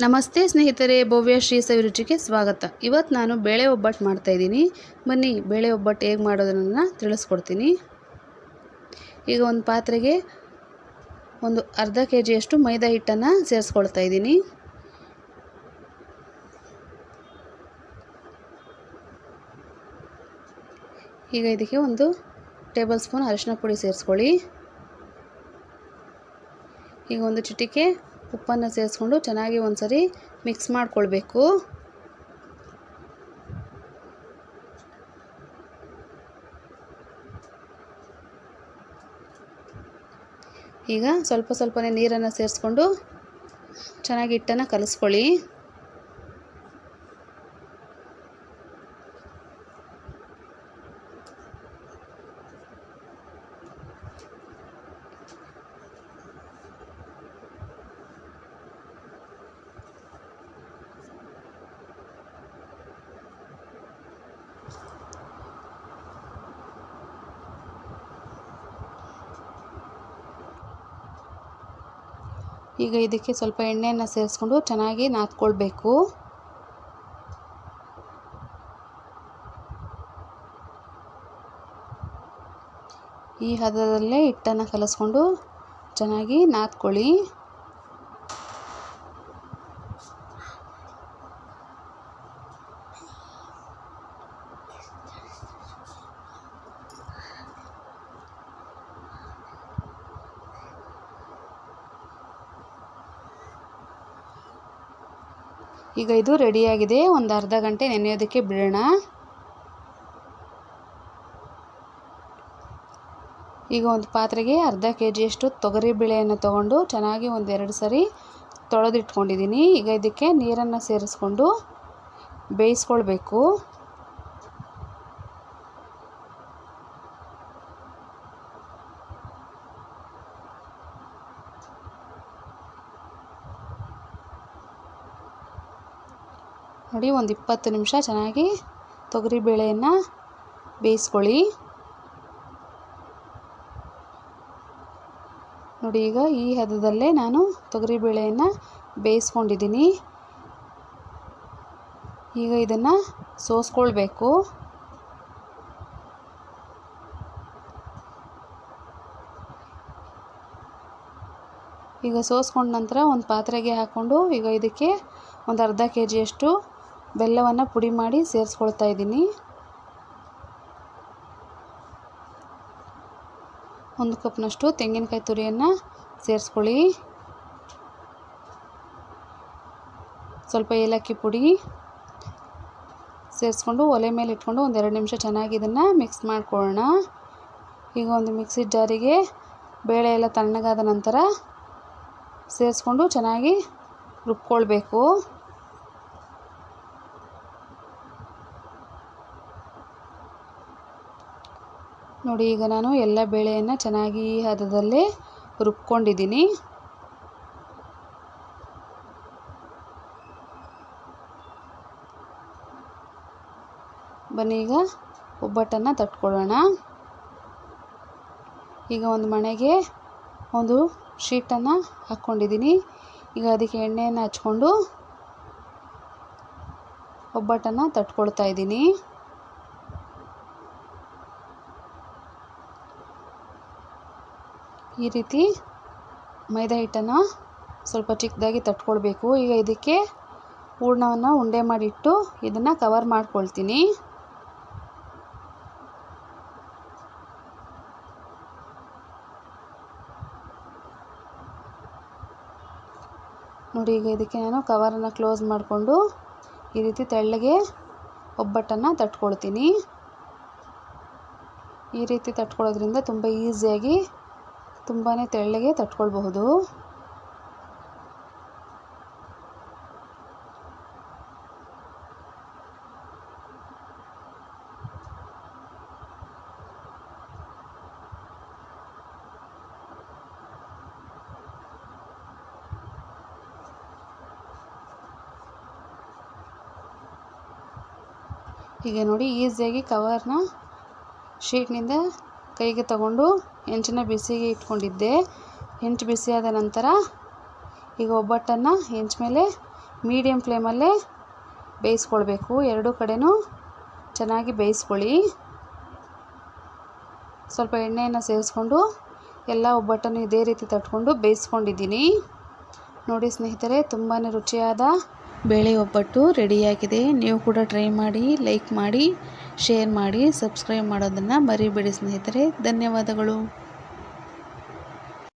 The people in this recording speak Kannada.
ನಮಸ್ತೆ ಸ್ನೇಹಿತರೆ, ಭವ್ಯ ಶ್ರೀ ಸವಿರುಚಿಗೆ ಸ್ವಾಗತ. ಇವತ್ತು ನಾನು ಬೇಳೆ ಒಬ್ಬಟ್ಟು ಮಾಡ್ತಾಯಿದ್ದೀನಿ ಬನ್ನಿ, ಬೇಳೆ ಒಬ್ಬಟ್ಟು ಹೇಗೆ ಮಾಡೋದನ್ನು ತಿಳಿಸ್ಕೊಡ್ತೀನಿ. ಈಗ ಒಂದು ಪಾತ್ರೆಗೆ ಒಂದು ಅರ್ಧ ಕೆ ಜಿಯಷ್ಟು ಮೈದಾ ಹಿಟ್ಟನ್ನು ಸೇರಿಸ್ಕೊಳ್ತಾ ಇದ್ದೀನಿ. ಈಗ ಇದಕ್ಕೆ ಒಂದು ಟೇಬಲ್ ಸ್ಪೂನ್ ಅರಿಶಿನ ಪುಡಿ ಸೇರಿಸ್ಕೊಳ್ಳಿ. ಈಗ ಒಂದು ಚಿಟಿಕೆ ಉಪ್ಪನ್ನು ಸೇರಿಸ್ಕೊಂಡು ಚೆನ್ನಾಗಿ ಒಂದ್ಸರಿ ಮಿಕ್ಸ್ ಮಾಡಿಕೊಳ್ಬೇಕು. ಈಗ ಸ್ವಲ್ಪ ಸ್ವಲ್ಪನೇ ನೀರನ್ನು ಸೇರಿಸ್ಕೊಂಡು ಚೆನ್ನಾಗಿ ಹಿಟ್ಟನ್ನು ಕಲಿಸ್ಕೊಳ್ಳಿ. ಈಗ ಇದಕ್ಕೆ ಸ್ವಲ್ಪ ಎಣ್ಣೆಯನ್ನು ಸೇರಿಸ್ಕೊಂಡು ಚೆನ್ನಾಗಿ ನಾದ್ಕೊಳ್ಬೇಕು. ಈ ಹದದಲ್ಲೇ ಹಿಟ್ಟನ್ನು ಕಲಸ್ಕೊಂಡು ಚೆನ್ನಾಗಿ ನಾದ್ಕೊಳ್ಳಿ. ಈಗ ಇದು ರೆಡಿಯಾಗಿದೆ. ಒಂದು ಅರ್ಧ ಗಂಟೆ ನೆನೆಯೋದಕ್ಕೆ ಬಿಡೋಣ. ಈಗ ಒಂದು ಪಾತ್ರೆಗೆ ಅರ್ಧ ಕೆ ಜಿಯಷ್ಟು ತೊಗರಿಬೇಳೆಯನ್ನು ತೊಗೊಂಡು ಚೆನ್ನಾಗಿ ಒಂದೆರಡು ಸರಿ ತೊಳೆದಿಟ್ಕೊಂಡಿದ್ದೀನಿ. ಈಗ ಇದಕ್ಕೆ ನೀರನ್ನು ಸೇರಿಸ್ಕೊಂಡು ಬೇಯಿಸ್ಕೊಳ್ಬೇಕು. ನೋಡಿ, ಒಂದು ಇಪ್ಪತ್ತು ನಿಮಿಷ ಚೆನ್ನಾಗಿ ತೊಗರಿಬೇಳೆಯನ್ನು ಬೇಯಿಸ್ಕೊಳ್ಳಿ. ನೋಡಿ, ಈಗ ಈ ಹದದಲ್ಲೇ ನಾನು ತೊಗರಿಬೇಳೆಯನ್ನು ಬೇಯಿಸ್ಕೊಂಡಿದ್ದೀನಿ. ಈಗ ಇದನ್ನು ಸೋಸ್ಕೊಳ್ಬೇಕು. ಈಗ ಸೋಸ್ಕೊಂಡ ನಂತರ ಒಂದು ಪಾತ್ರೆಗೆ ಹಾಕ್ಕೊಂಡು ಈಗ ಇದಕ್ಕೆ ಒಂದು ಅರ್ಧ ಕೆ ಜಿಯಷ್ಟು ಬೆಲ್ಲವನ್ನು ಪುಡಿ ಮಾಡಿ ಸೇರಿಸ್ಕೊಳ್ತಾ ಇದ್ದೀನಿ. ಒಂದು ಕಪ್ನಷ್ಟು ತೆಂಗಿನಕಾಯಿ ತುರಿಯನ್ನು ಸೇರಿಸ್ಕೊಳ್ಳಿ. ಸ್ವಲ್ಪ ಏಲಕ್ಕಿ ಪುಡಿ ಸೇರಿಸ್ಕೊಂಡು ಒಲೆ ಮೇಲೆ ಇಟ್ಕೊಂಡು ಒಂದು ಎರಡು ನಿಮಿಷ ಚೆನ್ನಾಗಿ ಇದನ್ನು ಮಿಕ್ಸ್ ಮಾಡ್ಕೊಳ್ಳೋಣ. ಈಗ ಒಂದು ಮಿಕ್ಸಿ ಜಾರಿಗೆ ಬೇಳೆ ಎಲ್ಲ ತಣ್ಣಗಾದ ನಂತರ ಸೇರಿಸ್ಕೊಂಡು ಚೆನ್ನಾಗಿ ರುಬ್ಕೊಳ್ಬೇಕು. ನೋಡಿ, ಈಗ ನಾನು ಎಲ್ಲ ಬೇಳೆಯನ್ನು ಚೆನ್ನಾಗಿ ಹದದಲ್ಲೇ ರುಬ್ಕೊಂಡಿದ್ದೀನಿ. ಬನ್ನಿ, ಈಗ ಒಬ್ಬಟ್ಟನ್ನು ತಟ್ಕೊಳ್ಳೋಣ. ಈಗ ಒಂದು ಮಣೆಗೆ ಒಂದು ಶೀಟನ್ನು ಹಾಕ್ಕೊಂಡಿದ್ದೀನಿ. ಈಗ ಅದಕ್ಕೆ ಎಣ್ಣೆಯನ್ನು ಹಚ್ಕೊಂಡು ಒಬ್ಬಟ್ಟನ್ನು ತಟ್ಕೊಳ್ತಾ ಇದ್ದೀನಿ. ಈ ರೀತಿ ಮೈದಾ ಹಿಟ್ಟನ್ನು ಸ್ವಲ್ಪ ಚಿಕ್ಕದಾಗಿ ತಟ್ಕೊಳ್ಬೇಕು. ಈಗ ಇದಕ್ಕೆ ಹೂರ್ಣವನ್ನು ಉಂಡೆ ಮಾಡಿಟ್ಟು ಇದನ್ನು ಕವರ್ ಮಾಡ್ಕೊಳ್ತೀನಿ. ನೋಡಿ, ಈಗ ಇದಕ್ಕೆ ನಾನು ಕವರನ್ನು ಕ್ಲೋಸ್ ಮಾಡಿಕೊಂಡು ಈ ರೀತಿ ತೆಳ್ಳಗೆ ಒಬ್ಬಟ್ಟನ್ನು ತಟ್ಕೊಳ್ತೀನಿ. ಈ ರೀತಿ ತಟ್ಕೊಳ್ಳೋದ್ರಿಂದ ತುಂಬ ಈಸಿಯಾಗಿ ತುಂಬಾ ತೆಳ್ಳಗೆ ತಟ್ಕೊಳ್ಬಹುದು. ಈಗ ನೋಡಿ ಈಸಿಯಾಗಿ ಕವರ್ನ ಶೀಟ್ನಿಂದ ಕೈಗೆ ತಗೊಂಡು ಹೆಂಚನ್ನ ಬಿಸಿಗೆ ಇಟ್ಕೊಂಡಿದ್ದೆ. ಹೆಂಚು ಬಿಸಿಯಾದ ನಂತರ ಈಗ ಒಬ್ಬಟ್ಟನ್ನು ಹೆಂಚು ಮೇಲೆ ಮೀಡಿಯಮ್ ಫ್ಲೇಮಲ್ಲೇ ಬೇಯಿಸ್ಕೊಳ್ಬೇಕು. ಎರಡೂ ಕಡೆನೂ ಚೆನ್ನಾಗಿ ಬೇಯಿಸ್ಕೊಳ್ಳಿ. ಸ್ವಲ್ಪ ಎಣ್ಣೆಯನ್ನು ಸೇರಿಸ್ಕೊಂಡು ಎಲ್ಲ ಒಬ್ಬಟ್ಟನ್ನು ಇದೇ ರೀತಿ ತಟ್ಕೊಂಡು ಬೇಯಿಸ್ಕೊಂಡಿದ್ದೀನಿ. ನೋಡಿ ಸ್ನೇಹಿತರೆ ತುಂಬಾ ರುಚಿಯಾದ ಬೇಳೆ ಒಬ್ಬಟ್ಟು ರೆಡಿಯಾಗಿದೆ ನೀವು ಕೂಡ ಟ್ರೈ ಮಾಡಿ ಲೈಕ್ ಮಾಡಿ ಶೇರ್ ಮಾಡಿ ಸಬ್ಸ್ಕ್ರೈಬ್ ಮಾಡೋದನ್ನು ಮರಿಬೇಡಿ ಸ್ನೇಹಿತರೆ. ಧನ್ಯವಾದಗಳು.